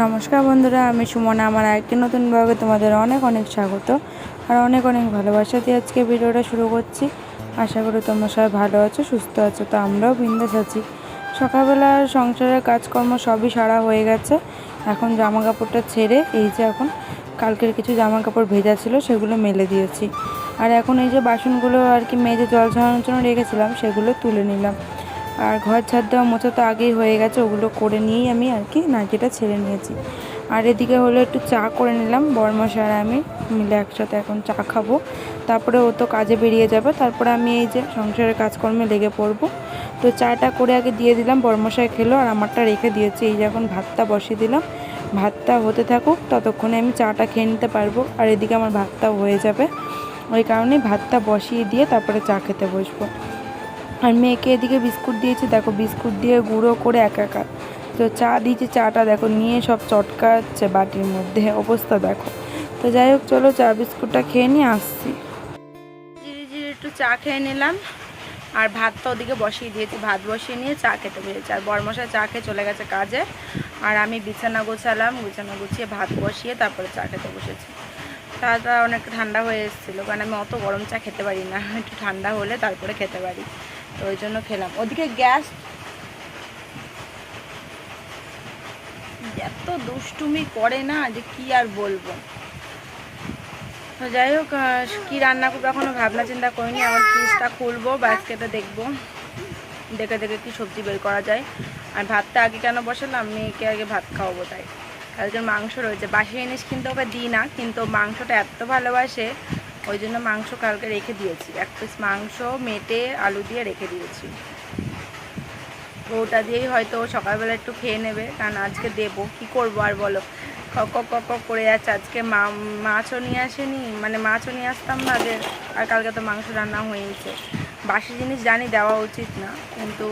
নমস্কার বন্ধুরা, আমি সুমনা। আমার আরেকটি নতুন ব্লগে তোমাদের অনেক অনেক স্বাগত আর অনেক অনেক ভালোবাসা দিয়ে আজকে ভিডিওটা শুরু করছি। আশা করি তোমরা সবাই ভালো আছো, সুস্থ আছো, তো আমরাও বিন্দাস আছি। সকালবেলা সংসারের কাজকর্ম সবই সারা হয়ে গেছে। এখন জামা কাপড়টা ছেড়ে, এই যে এখন কালকের কিছু জামা কাপড় ভেজা ছিল, সেগুলো মেলে দিয়েছি। আর এখন এই যে বাসনগুলো আর কি মেজে জল ঝরানোর জন্য রেখেছিলাম, সেগুলো তুলে নিলাম। আর ঘর ছাদ দেওয়া মোছা তো আগেই হয়ে গেছে, ওগুলো করে নিয়েই আমি আর কি নাইটিটা ছেড়ে নিয়েছি। আর এদিকে হলো একটু চা করে নিলাম বরমশা আর আমি মিলে একসাথে এখন চা খাব। তারপরে ও তো কাজে বেরিয়ে যাবে, তারপরে আমি এই যে সংসারের কাজকর্মে লেগে পড়ব। তো চাটা করে আগে দিয়ে দিলাম, বরমশাই খেলো আর আমারটা রেখে দিয়েছি। এই যে এখন ভাতটা বসিয়ে দিলাম, ভাতটা হতে থাকুক, ততক্ষণে আমি চাটা খেয়ে নিতে পারব। আর এদিকে আমার ভাতটাও হয়ে যাবে, ওই কারণেই ভাতটা বসিয়ে দিয়ে তারপরে চা খেতে বসবো। আর মেয়েকে এদিকে বিস্কুট দিয়েছি, দেখো বিস্কুট দিয়ে গুঁড়ো করে একাকার তো চা দিয়েছি, চাটা দেখো নিয়ে সব চটকাচ্ছে বাটির মধ্যে, অবস্থা দেখো। তো যাই হোক, চলো চা বিস্কুটটা খেয়ে নিয়ে আসছি। জিরে জিরে একটু চা খেয়ে নিলাম। আর ভাতটা ওদিকে বসিয়ে দিয়েছি, ভাত বসিয়ে নিয়ে চা খেতে বসেছি আর বরমশা চা খেয়ে চলে গেছে কাজে। আর আমি বিছানা গোছালাম, বিছানা গুছিয়ে ভাত বসিয়ে তারপরে চা খেতে বসেছি। চাটা অনেকটা ঠান্ডা হয়ে এসেছিল, কারণ আমি অত গরম চা খেতে পারি না। একটু ঠান্ডা হলে তারপরে খেতে পারি। তো ওই জন্য খেলাম। ওদিকে গ্যাস এত দুষ্টুমি করে না যে কি আর বলব। তো যাই হোক কি রান্না করব এখনও ভাবনা চিন্তা করিনি। আমার ফ্রিজটা খুলবো, বাস্কেটে দেখব। দেখে দেখে কি সবজি বের করা যায়। আর ভাতটা আগে কেন বসালাম? মেয়েকে আগে ভাত খাওয়াবো তাই। কালকে মাংস রয়েছে। বাসি জিনিস কিন্তু ওকে দিই না, কিন্তু মাংসটা এত ভালোবাসে ওই জন্য মাংস কালকে রেখে দিয়েছি। এক পিস মাংস, মেটে, আলু দিয়ে রেখে দিয়েছি। ওটা দিয়েই হয়তো সকালবেলা একটু খেয়ে নেবে, কারণ আজকে দেবো। কি করব আর বলো? কক কক করে যাচ্ছে আজকে মা, মাছও নিয়ে আসেনি মানে মাছও নিয়ে আসতাম না যে আর কালকে তো মাংস রান্না হয়েছে বাসি জিনিস জানি দেওয়া উচিত না, কিন্তু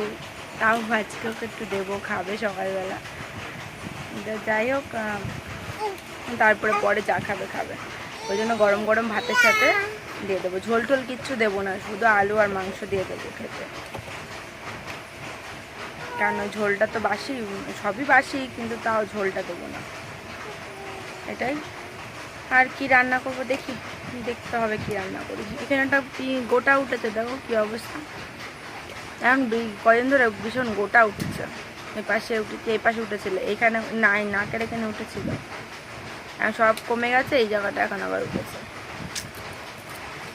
তাও আজকে ওকে একটু দেবো, খাবে সকালবেলা। যাই হোক তারপরে পরে যা খাবে খাবে। ওই জন্য গরম গরম ভাতের সাথে দিয়ে দেবো। ঝোল টোল কিচ্ছু দেবো না, শুধু আলু আর মাংস দিয়ে দেবো খেতে। কারণ ঝোলটা তো বাসি, সবই বাসি, কিন্তু তাও ঝোলটা দেবো না। এটাই। আর কি রান্না করব দেখি, দেখতে হবে কি রান্না করি। এখানে একটা গোটা উঠেছে, দেখো কি অবস্থা। এখন কদিন ধরে ভীষণ গোটা উঠেছে। এই পাশে উঠেছে এই পাশে উঠেছিল, এখানে নাই, নাকের এখানে উঠেছিল। সব কমে গেছে, এই জায়গাটা এখন আবার উঠেছে।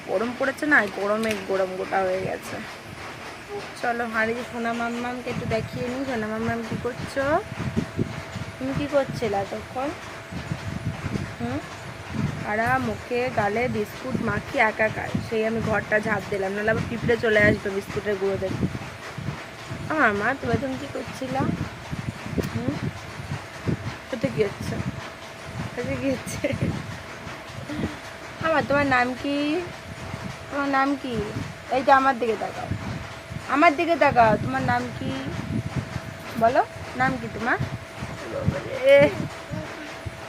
গরম পড়েছে না গরমে গরম গোটা হয়ে গেছে। চলো, আর এই যে সোনা মাম্মামকে একটু দেখিয়ে নিই। সোনা মাম্মাম কি করছ? তুমি কি করছিলে এতক্ষণ? হুম? আর, মুখে, গালে বিস্কুট মাখি একাকার সেই আমি ঘরটা ঝাঁপ দিলাম, নাহলে আবার পিঁপড়ে চলে আসবে বিস্কুটের গুঁড়ো দেখে। আমার মা তুমি তুমি কি করছিলাম হুম? ওটা কি হচ্ছে আমার তোমার নাম কি? তোমার নাম কি? এই যে আমার দিকে তাকাও। আমার দিকে তাকাও। তোমার নাম কি? বলো, নাম কি তোমার।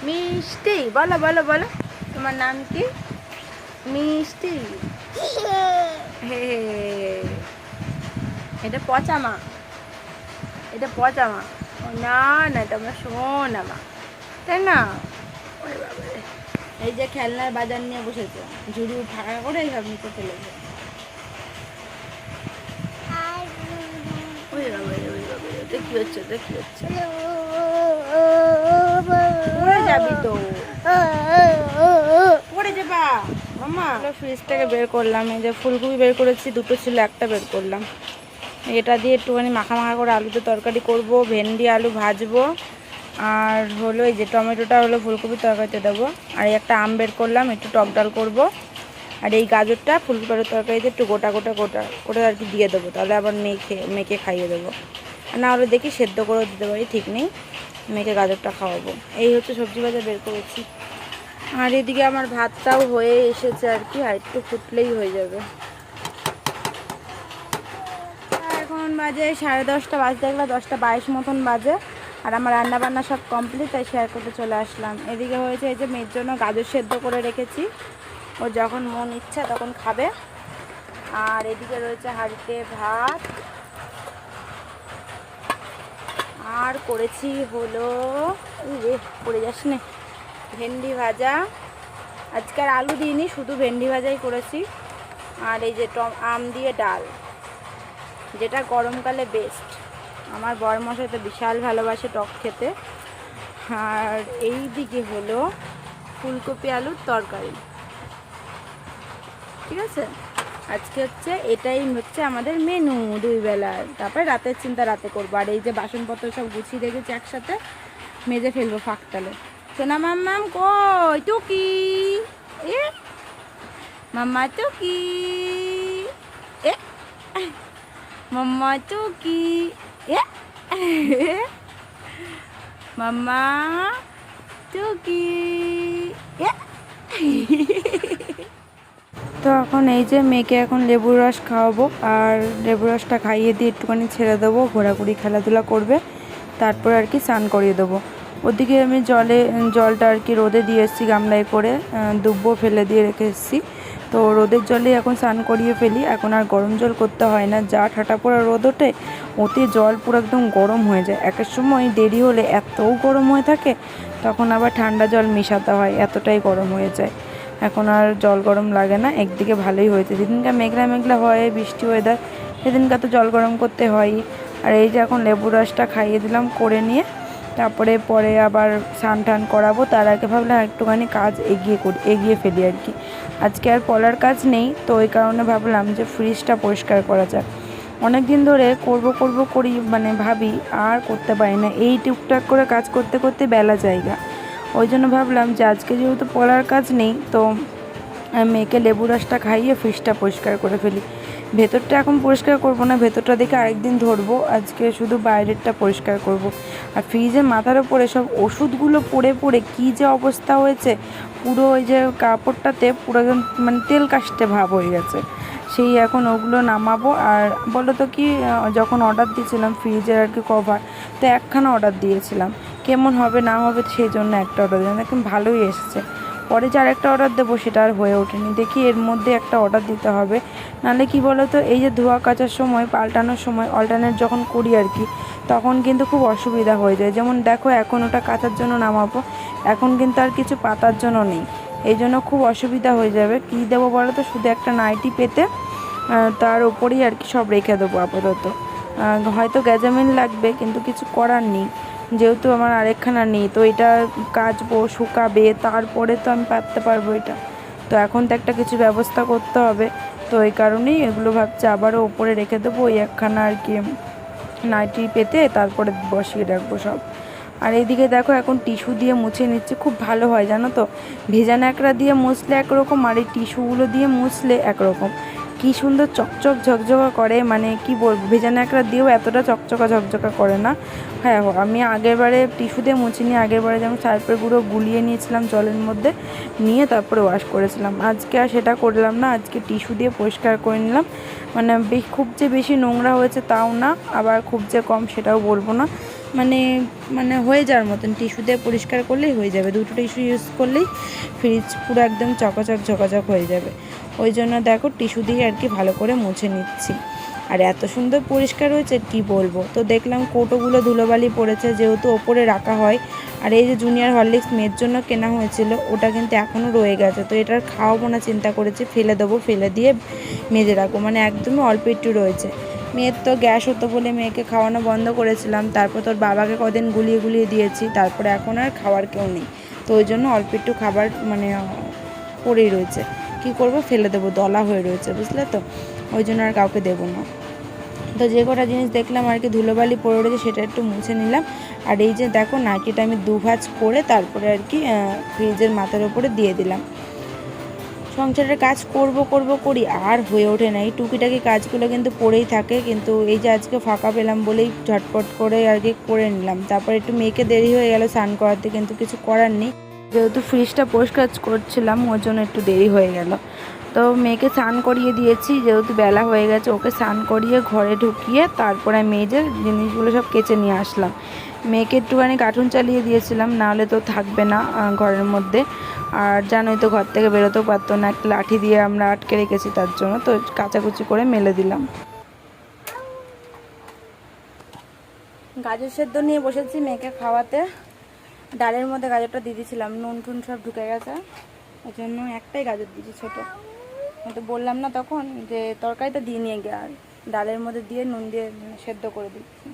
মিষ্টি। বলো বলো বলো। তোমার নাম কি? মিষ্টি। হে এটা পচা মা। এটা পচা মা। ও না না, এটা আমরা শোনা মা। তাই না? এই যে খেলনার বাজার নিয়ে বসেছে, ঝুড়ি ফাঁকা করে সব নিচে ফেলেছে যাবি তো। বের করলাম, এই যে ফুলকপি বের করেছি, দুটো ছিল, একটা বের করলাম। এটা দিয়ে একটুখানি মাখা মাখা করে আলুতে তরকারি করব, ভেন্ডি, আলু ভাজবো। আর হলো এই যে টমেটোটা হলো ফুলকপির তরকারিতে দেবো। আর এই একটা আম বের করলাম, একটু টক ডাল করব। আর এই গাজরটা ফুলকপি আলুর তরকারিতে একটু গোটা গোটা গোটা করে আর কি দিয়ে দেবো, তাহলে আবার মেখে মেখে খাইয়ে দেবো। না হলে দেখি সেদ্ধ করেও দিতে পারি, ঠিক নেই। মেখে গাজরটা খাওয়াবো। এই হচ্ছে সবজি বাজার বের করেছি। আর এদিকে আমার ভাতটাও হয়ে এসেছে আর কি, আর একটু ফুটলেই হয়ে যাবে। এখন বাজে সাড়ে দশটা, বাজতে গেলে দশটা বাইশ মতন বাজে। আর আমার রান্না বান্না সব কমপ্লিট তাই শেয়ার করতে চলে আসলাম। এদিকে হয়েছে এই যে মেয়ের জন্য গাজর সেদ্ধ করে রেখেছি। ও যখন মন ইচ্ছা তখন খাবে। আর এদিকে রয়েছে হাঁড়িতে ভাত। আর করেছি হলো রে, পড়ে যাস নে, ভেন্ডি ভাজা। আজকে আর আলু দিইনি, শুধু ভেন্ডি ভাজাই করেছি। আর এই যে টম, আম দিয়ে ডাল, যেটা গরমকালে বেস্ট আমার বর মশাই তো বিশাল ভালোবাসে টক খেতে। আর এই দিকে হলো ফুলকপি আলুর তরকারি। ঠিক আছে? আজকে হচ্ছে এটাই হচ্ছে আমাদের মেনু দুই বেলার। তারপরে রাতের চিন্তা রাতে করব। আর এই যে বাসনপত্র সব গুছিয়ে রেখেছি একসাথে, মেজে ফেলব ফাঁকতালে সোনা মাম্মাম কই? টুকি? এ? মাম্মা টুকি? এ? মাম্মা টুকি? মাম্মা টুকি তো এখন এই যে মেয়েকে এখন লেবুর রস খাওয়াবো, আর লেবুর রসটা খাইয়ে দিয়ে একটুখানি ছেড়ে দেবো, ঘোরাঘুরি, খেলাধুলা করবে, তারপর আর কি স্নান করিয়ে দেবো। ওদিকে আমি জলে, জলটা আর কি রোদে দিয়ে এসেছি, গামলায় করে দুব্বো ফেলে দিয়ে রেখে এসেছি। তো রোদের জলে এখন স্নান করিয়ে ফেলি, এখন আর গরম জল করতে হয় না, যা ঠাটা পড়া রোদ ওঠে ওতে জল পুরো একদম গরম হয়ে যায়। একের সময় দেরি হলে এতও গরম হয়ে থাকে, তখন আবার ঠান্ডা জল মেশাতে হয়, এতটাই গরম হয়ে যায়। এখন আর জল গরম লাগে না, একদিকে ভালোই হয়েছে। যেদিনকার মেঘলা মেঘলা হয়, বৃষ্টি ওয়েদার সেদিনকার তো জল গরম করতে হয়ই আর এই যে এখন লেবু রসটা খাইয়ে দিলাম, করে নিয়ে, তারপরে পরে আবার স্নান টান করাবো। তার আগে ভাবলাম একটুখানি কাজ এগিয়ে করি, এগিয়ে ফেলি আর কি। আজকে আর পলার কাজ নেই, তো ওই কারণে ভাবলাম যে ফ্রিজটা পরিষ্কার করা যাক। অনেক দিন ধরে করব করব, করি মানে ভাবি আর করতে পারি না। এই টুকটাক করে কাজ করতে করতে বেলা জায়গা। ওই জন্য ভাবলাম যে আজকে যেহেতু পড়ার কাজ নেই, তো মেয়েকে লেবু রসটা খাইয়ে ফ্রিজটা পরিষ্কার করে ফেলি। ভেতরটা এখন পরিষ্কার করব না, ভেতরটা দেখে আরেকদিন ধরবো। আজকে শুধু বাইরেরটা পরিষ্কার করব। আর ফ্রিজের মাথার ওপরে সব ওষুধগুলো পড়ে পড়ে কী যে অবস্থা হয়েছে, পুরো ওই যে কাপড়টাতে পুরো মানে তেল কাশতে ভাব হয়ে গেছে। সেই এখন ওগুলো নামাবো। আর বলো তো কি যখন অর্ডার দিয়েছিলাম ফ্রিজের আর কি কভার তো একখানা অর্ডার দিয়েছিলাম। কেমন হবে না হবে সেই জন্য একটা অর্ডার দিলাম। দেখুন, ভালোই এসেছে। পরে যে আরেকটা অর্ডার দেবো সেটা আর হয়ে ওঠেনি। দেখি এর মধ্যে একটা অর্ডার দিতে হবে। নাহলে কি বলো তো এই যে ধোয়া কাচার সময়, পাল্টানোর সময় অল্টারনেট যখন করি আর কি, তখন কিন্তু খুব অসুবিধা হয়ে যায়। যেমন দেখো, এখন ওটা কাচার জন্য নামাবো। এখন কিন্তু আর কিছু পাতার জন্য নেই। এই জন্য খুব অসুবিধা হয়ে যাবে। কী দেবো বলো তো? শুধু একটা নাইটি পেতে তার ওপরেই আর কি সব রেখে দেবো আপাতত। হয়তো গ্যাজামিন লাগবে, কিন্তু কিছু করার নেই। যেহেতু আমার আরেকখানা নেই, তো এটা কাচবো, শুকাবে, তারপরে তো আমি পাততে পারব এটা। তো এখন তো একটা কিছু ব্যবস্থা করতে হবে। তো এই কারণেই এগুলো ভাবছি আবারও ওপরে রেখে দেবো, ওই একখানা আর কি নাইটি পেতে, তারপরে বসিয়ে রাখব সব। আর এইদিকে দেখো এখন টিস্যু দিয়ে মুছে নিচ্ছে, খুব ভালো হয়, জানো তো? ভেজা ন্যাকড়া দিয়ে মুছলে একরকম, আর এই টিস্যুগুলো দিয়ে মুছলে একরকম। কি সুন্দর চকচক ঝকঝকা করে মানে কি বলব ভেজা ন্যাকড়া দিয়েও এতটা চকচকা ঝকঝকা করে না? হ্যাঁ আমি আগেরবারে টিস্যু দিয়ে মুছিনি আগের বারে যেমন সার্ফের গুঁড়ো গুলিয়ে নিয়েছিলাম জলের মধ্যে, নিয়ে তারপরে ওয়াশ করেছিলাম। আজকে আর সেটা করলাম না, আজকে টিস্যু দিয়ে পরিষ্কার করে নিলাম। মানে খুব যে বেশি নোংরা হয়েছে তাও না, আবার খুব যে কম সেটাও বলব না। মানে মানে হয়ে যাওয়ার মতন টিস্যু দিয়ে পরিষ্কার করলেই হয়ে যাবে। দুটো টিস্যু ইউজ করলেই ফ্রিজ পুরো একদম চকাচক ঝকাচক হয়ে যাবে। ওই জন্য দেখো টিস্যু দিয়ে আর কি ভালো করে মুছে নিচ্ছি। আর এত সুন্দর পরিষ্কার হয়েছে, কি বলব? তো দেখলাম কোটোগুলো ধুলোবালি পড়েছে, যেহেতু ওপরে রাখা হয়। আর এই যে জুনিয়র হরলিক্স মেয়ের জন্য কেনা হয়েছিল, ওটা কিন্তু এখনও রয়ে গেছে। তো এটার খাওয়াবো না, চিন্তা করেছি, ফেলে দেবো, ফেলে দিয়ে মেজে রাখব। মানে একদমই অল্প একটু রয়েছে। মেয়ের তো গ্যাস হতো বলে মেয়েকে খাওয়ানো বন্ধ করেছিলাম। তারপর তোর বাবাকে কদিন গুলিয়ে গুলিয়ে দিয়েছি। তারপরে এখন আর খাওয়ার কেউ নেই। তো ওই জন্য অল্প একটু খাবার মানে পড়েই রয়েছে। কি করব? ফেলে দেবো, দলা হয়ে রয়েছে, বুঝলে তো? ওই জন্য আর কাউকে দেবো না। তো যে কটা জিনিস দেখলাম আর কি, ধুলোবালি পড়ে রয়েছে, সেটা একটু মুছে নিলাম। আর এই যে দেখো, নাইটিটা আমি দু দুভাজ করে তারপরে আর কি ফ্রিজের মাথার ওপরে দিয়ে দিলাম। সংসারের কাজ করব করব, করি, আর হয়ে ওঠে না। এই টুকিটাকি কাজগুলো কিন্তু পড়েই থাকে, কিন্তু এই যে আজকে ফাঁকা পেলাম বলেই ঝটপট করে আর কি করে নিলাম। তারপর একটু মেয়েকে দেরি হয়ে গেল, স্নান করাতে কিন্তু কিছু করার নেই। যেহেতু ফ্রিজটা পরিষ্কার করছিলাম, ওর জন্য একটু দেরি হয়ে গেল। তো মেয়েকে স্নান করিয়ে দিয়েছি, যেহেতু বেলা হয়ে গেছে, ওকে স্নান করিয়ে ঘরে ঢুকিয়ে তারপরে মেয়েদের জিনিসগুলো সব কেচে নিয়ে আসলাম। মেয়েকে একটুখানি কার্টুন চালিয়ে দিয়েছিলাম, নাহলে তো থাকবে না ঘরের মধ্যে। আর জানোই তো ঘর থেকে বেরোতেও পারতো না, একটা লাঠি দিয়ে আমরা আটকে রেখেছি তার জন্য, তো কাচাকুচি করে মেলে দিলাম। গাজর সেদ্ধ নিয়ে বসেছি মেয়েকে খাওয়াতে। ডালের মধ্যে গাজরটা দিয়ে দিয়েছিলাম, নুন টুন সব ঢুকে গেছে। ওই জন্য একটাই গাজর দিয়েছি ছোটো। তো বললাম না তখন যে তরকারিটা দিয়ে নিয়ে গে আর ডালের মধ্যে দিয়ে নুন দিয়ে সেদ্ধ করে দিচ্ছি।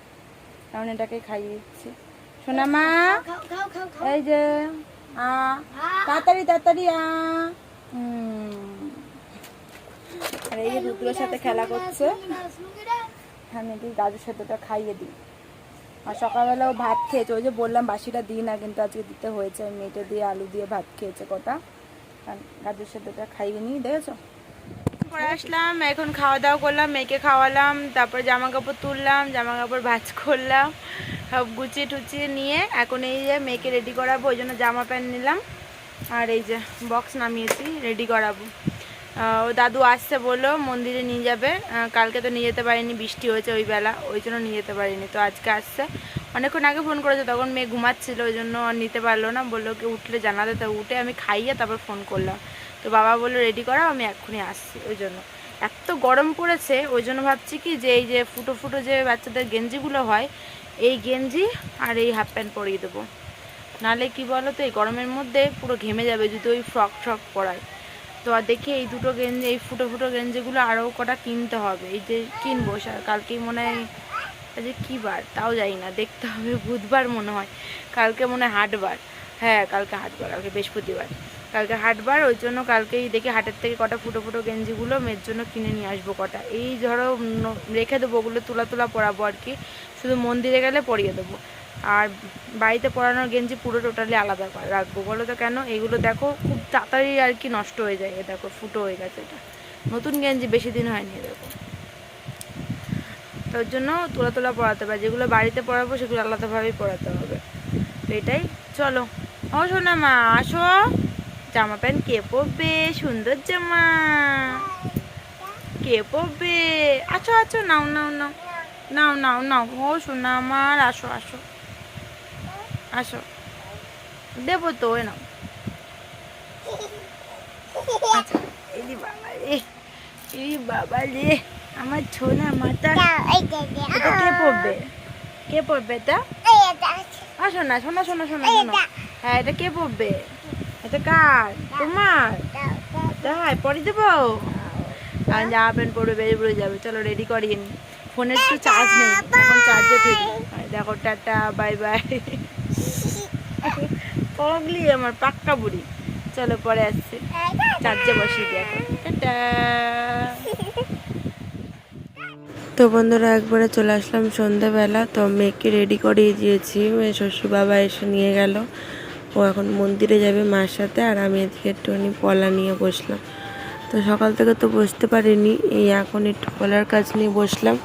কারণ এটাকে খাইয়ে দিচ্ছি। শোনা মা, এই যে, আ, তাড়াতাড়ি তাড়াতাড়ি, আ আর এই যে দুধগুলোর সাথে খেলা করছে, আমি দিই গাজর সেদ্ধটা খাইয়ে দিই। আর সকালবেলাও ভাত খেয়েছে, ওই যে বললাম বাসিটা দিই না, কিন্তু আজকে দিতে হয়েছে। মেটে দিয়ে আলু দিয়ে ভাত খেয়েছে কটা। গাজর সেদ্ধটা খাইয়ে নিই, দেখেছ? পরে আসলাম, এখন খাওয়া দাওয়া করলাম, মেয়েকে খাওয়ালাম, তারপরে জামা কাপড় তুললাম জামা কাপড় ভাজ করলাম, সব গুছিয়ে টুচিয়ে নিয়ে এখন এই যে মেয়েকে রেডি করাবো, ওই জন্য জামা প্যান্ট নিলাম আর এই যে বক্স নামিয়েছি রেডি করাবো। ও দাদু আসছে বলল, মন্দিরে নিয়ে যাবে। কালকে তো নিয়ে যেতে পারিনি, বৃষ্টি হয়েছে ওই বেলা, ওই জন্য নিয়ে যেতে পারিনি। তো আজকে আসছে। অনেকক্ষণ আগে ফোন করেছে, তখন মেয়ে ঘুমাচ্ছিল, ওই জন্য নিতে পারল না। বলল কি উঠলে জানাতে, তো উঠে আমি খাইয়ে তারপর ফোন করলাম। তো বাবা বলল রেডি করা আমি এক্ষুনি আসছি। ওই জন্য। এত গরম পড়েছে, ওই জন্য ভাবছি কি যে এই যে ফুটো ফুটো যে বাচ্চাদের গেঞ্জিগুলো হয়, এই গেঞ্জি আর এই হাফ প্যান্ট পরিয়ে দেবো। নাহলে কি বলো তো এই গরমের মধ্যে পুরো ঘেমে যাবে যদি ওই ফ্রক ফ্রক পরায়। তো আর দেখি এই দুটো গেঞ্জি, এই ফুটো ফুটো গেঞ্জিগুলো আরও কটা কিনতে হবে। এই যে কিনবো স্যার কালকেই মনে হয় আজকে কী বার? তাও যাই না, দেখতে হবে, বুধবার মনে হয়। কালকে মনে হয় হাটবার। হ্যাঁ কালকে হাটবার, কালকে বৃহস্পতিবার। কালকে হাটবার, ওই জন্য কালকেই দেখি হাটের থেকে কটা ফুটো ফুটো গেঞ্জিগুলো মেয়ের জন্য কিনে নিয়ে আসব কটা। এই ধরো রেখে দেবো, ওগুলো তুলা তুলা পরাবো আর কি। শুধু মন্দিরে গেলে পরিয়ে দেবো। আর বাড়িতে পরানোর গেঞ্জি পুরো টোটালি আলাদা রাখব। বলো তো কেন? এগুলো দেখো খুব তাড়াতাড়ি আর কি নষ্ট হয়ে যায়। এ দেখো, ফুটো হয়ে গেছে এটা। নতুন গেঞ্জি বেশি দিন হয়নি দেখো। তার জন্য তোলা তোলা পড়াতে হবে। যেগুলো বাড়িতে পড়াবো সেগুলো আলাদাভাবেই পড়াতে হবে। এটাই। চলো। ও শোনা মা আসো। জামা প্যান্ট কে পরবে? সুন্দর জামা। কে পরবে? আছো আছো নাও নাও নাও। নাও নাও নাও। ও শোনা আমার আসো আসো। আসো। দেবো তো ওই নাও। আচ্ছা এই বাবা রে। এই বাবা রে। আমার ছোনা মাথা। এটা কে পড়বে কে পড়বে এটা? আসো না শোনা শোনা শোনা শোনো। হ্যাঁ এটা কে পড়বে এটা কার? তোমার? তাই, পরে দেবো? আর জামা প্যান্ট পরে বেরিয়ে পড়ে যাবে। চলো রেডি করিয়ে নি ফোনের তো চার্জ নেই। এখন চার্জে থেকে দেখো, টাটা বাই বাই পগলি, আমার পাক্কা বুড়ি। চলো, পরে আসছে। চার্জে বসিয়ে দিয়ে টাটা। তো বন্ধুরা, একবারে চলে আসলাম সন্ধ্যাবেলা তো মেয়েকে রেডি করিয়ে দিয়েছি। মেয়ে শ্বশুর বাবা এসে নিয়ে গেল। ও এখন মন্দিরে যাবে মার সাথে আর আমি এদিকে একটুখানি পলা নিয়ে বসলাম। তো সকাল থেকে তো বসতে পারিনি, এই এখন একটু পলার কাজ নিয়ে বসলাম।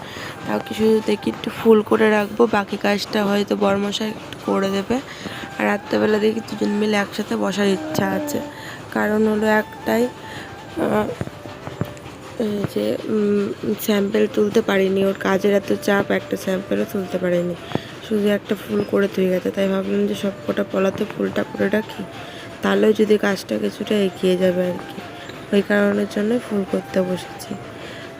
তাও কি শুধু দেখি একটু ফুল করে রাখব, বাকি কাজটা হয়তো বর্মশাই একটু করে দেবে। আর রাত্রেবেলা দেখি দুজন মিলে একসাথে বসার ইচ্ছা আছে। কারণ হলো একটাই যে স্যাম্পেল তুলতে পারিনি, ওর কাজের এত চাপ, একটা স্যাম্পেলও তুলতে পারিনি। শুধু একটা ফুল করে তুই গেছে তাই ভাবলাম যে সব কটা পলাতে ফুলটা করে রাখি। তাহলেও যদি কাজটা কিছুটা এগিয়ে যাবে আর কি। ওই কারণের জন্য ফুল করতে বসেছি।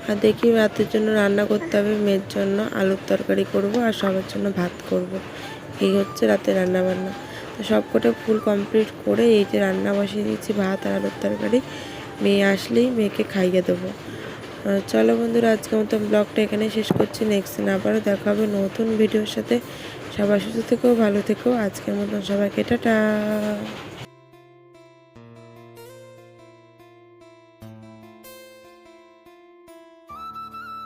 আর দেখি রাতের জন্য রান্না করতে হবে, মেয়ের জন্য আলুর তরকারি করব আর সবার জন্য ভাত করব। এই হচ্ছে রাতে রান্না বান্না। তো সব কটা ফুল কমপ্লিট করে এই যে রান্না বসিয়ে দিয়েছি, ভাত আর আলুর তরকারি, মেয়ে আসলেই মেয়েকে খাইয়ে দেবো। চলো বন্ধুরা আজকে মতন ব্লগটা এখানে শেষ করছি। নেক্সট দিন আবারও দেখা হবে নতুন ভিডিওর সাথে। সবাই সুস্থ থেকেও ভালো থেকেও আজকের মতন সবাইকে টাটা।